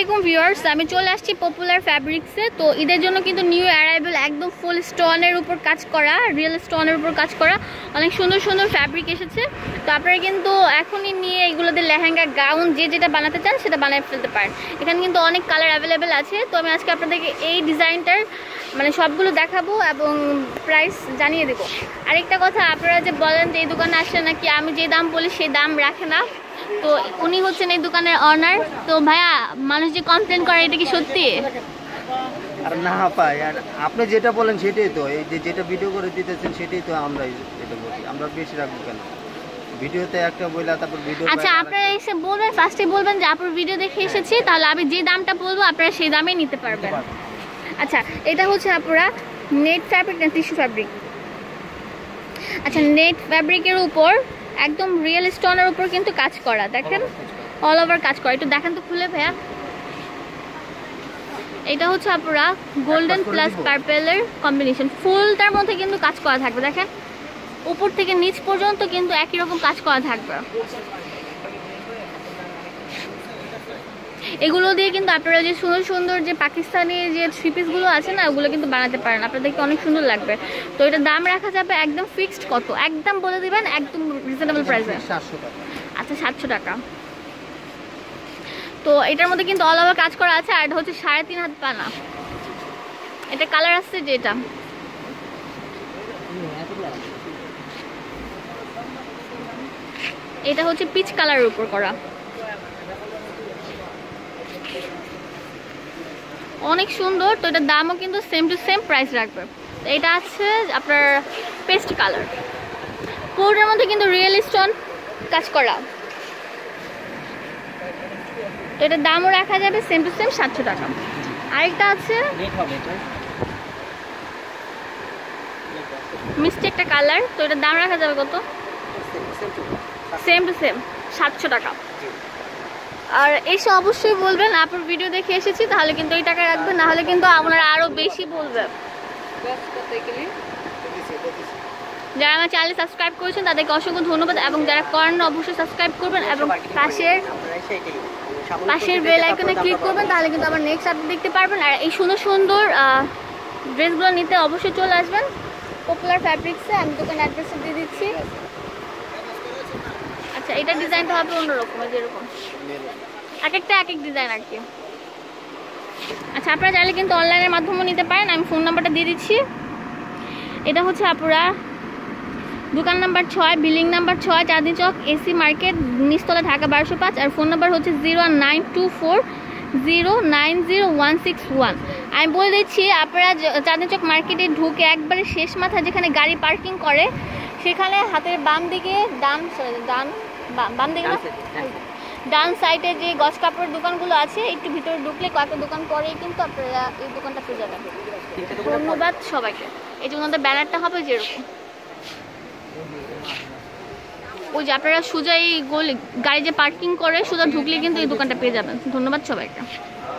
আলাইকুম ভিউয়ার্স, আমি চলে আসছি পপুলার ফ্যাব্রিক্সে তো ঈদের জন্য কিন্তু নিউ অ্যারাইভেল একদম ফুল স্টোনের উপর কাজ করা রিয়েল স্টোনের উপর কাজ করা। অনেক সুন্দর সুন্দর ফ্যাব্রিক এসেছে। তো আপনারা কিন্তু এখনই নিয়ে এগুলোতে লেহেঙ্গা গাউন যে যেটা বানাতে চান সেটা বানিয়ে ফেলতে পারেন। এখানে কিন্তু অনেক কালার অ্যাভেলেবেল আছে। তো আমি আজকে আপনাদেরকে এই ডিজাইনটার মানে সবগুলো দেখাবো এবং প্রাইস জানিয়ে দেবো। আরেকটা কথা, আপনারা যে বলেন যে এই দোকানে আসলে নাকি আমি যে দাম বলি, সেই দাম রাখে না। তো উনি হচ্ছেন এই দোকানের অনার তো ভাইয়া মানুষ যে কমপ্লেন করে এটা কি সত্যি? আর না পাই আর আপনি যেটা বলেন সেটাই তো। এই যে যেটা ভিডিও করে দিতেছেন সেটাই তো আমরা এটা বলি আমরা বেশি রাখব কেন? ভিডিওতে একটা বইলা তারপর ভিডিও আচ্ছা আপনারা এসে বলবেন ফার্স্টে বলবেন যে আপনার ভিডিও দেখে এসেছি তাহলে আমি যে দামটা বলব আপনারা সেই দামেই নিতে পারবেন। আচ্ছা এটা হচ্ছে আপনারা নেট ফ্যাব্রিক না টিস্যু ফ্যাব্রিক আচ্ছা নেট ফ্যাব্রিকের উপর একদম রিয়েল স্টোনের উপর কিন্তু কাজ করা দেখেন? অল ওভার কাজ করা। একটু দেখেন তো খুলে ভাইয়া। এটা হচ্ছে আপনারা গোল্ডেন প্লাস পার্পেলের কম্বিনেশন ফুলটার মধ্যে কিন্তু কাজ করা থাকবে দেখেন? উপর থেকে নিচ পর্যন্ত কিন্তু একই রকম কাজ করা থাকবে। এগুলো দিয়ে কিন্তু আপনারা যে সুন্দর সুন্দর যে পাকিস্তানি যে থ্রি পিসগুলো আছে না ওগুলো কিন্তু বানাতে পারেন। আপনাদেরকে অনেক সুন্দর লাগবে। তো এটা দাম রাখা যাবে একদম ফিক্সড কত? একদম বলে দিবেন একদম রিজনেবল প্রাইসে আচ্ছা সাতশো টাকা। তো এটার মধ্যে কিন্তু অল ওভার কাজ করা আছে আর এটা হচ্ছে সাড়ে তিন হাত পানা। এটা কালার আসছে যেটা। এটা হচ্ছে পিচ কালারের উপর করা। অনেক সুন্দর তো এটার দামও কিন্তু সেম টু সেম প্রাইস রাখবে। তো এটা আছে আপনার পেস্ট কালার পুরোটার মধ্যে কিন্তু রিয়েল স্টোন কাজ করা। তো এটার দামও রাখা যাবে সেম টু সেম সাতশো টাকা। আরেকটা আছে। মিষ্টি একটা কালার তো এটার দাম রাখা যাবে কত? সেম টু সেম সাতশো টাকা। আর এসে অবশ্যই বলবেন আপনার ভিডিও দেখে এসেছি, তাহলে কিন্তু এই টাকা রাখবেন না হলে কিন্তু আপনারা আরও বেশি বলবেন। যারা আমার চ্যানেল সাবস্ক্রাইব করেছেন, তাদেরকে অসংখ্য ধন্যবাদ, এবং যারা করেন অবশ্যই সাবস্ক্রাইব করবেন, এবং পাশের পাশের বেল আইকনে ক্লিক করবেন, তাহলে কিন্তু আমার নেক্সট আপডেট দেখতে পারবেন। আর এই সুন্দর সুন্দর ড্রেসগুলো নিতে অবশ্যই চলে আসবেন। পপুলার ফ্যাব্রিক্সে আমি দোকান অ্যাড্রেসটা দিয়ে দিচ্ছি। এটা ডিজাইনটা হবে অন্যরকম যেরকম এক একটা এক এক ডিজাইন আর কি। আচ্ছা আপনারা চাইলে কিন্তু অনলাইনের মাধ্যমেও নিতে পারেন। আমি ফোন নাম্বারটা দিয়ে দিচ্ছি। এটা হচ্ছে আপনারা দোকান নাম্বার ছয়, বিল্ডিং নাম্বার ছয়, চাঁদনি চক এসি মার্কেট নিচতলা ঢাকা বারোশো পাঁচ। আর ফোন নাম্বার হচ্ছে zero nine two four zero nine zero one six one আমি বলে দিচ্ছি, আপনারা চাঁদনি চক মার্কেটে ঢুকে একবারে শেষ মাথা যেখানে গাড়ি পার্কিং করে, সেখানে হাতের বাম দিকে ডান ডান বাম দিকে না? ডান সাইডে যে গছ কাপড়ের দোকানগুলো আছে একটু ভিতরে ঢুকলে কয়েকটা দোকান পরেই কিন্তু আপনারা এই দোকানটা পেয়ে যাবেন ধন্যবাদ সবাইকে। এই জন্য ব্যানারটা হবে যেরকম। ওই যে আপনারা সোজা এই গোল গাড়ি যে পার্কিং করে সোজা ঢুকলে কিন্তু এই দোকানটা পেয়ে যাবেন। ধন্যবাদ সবাইকে।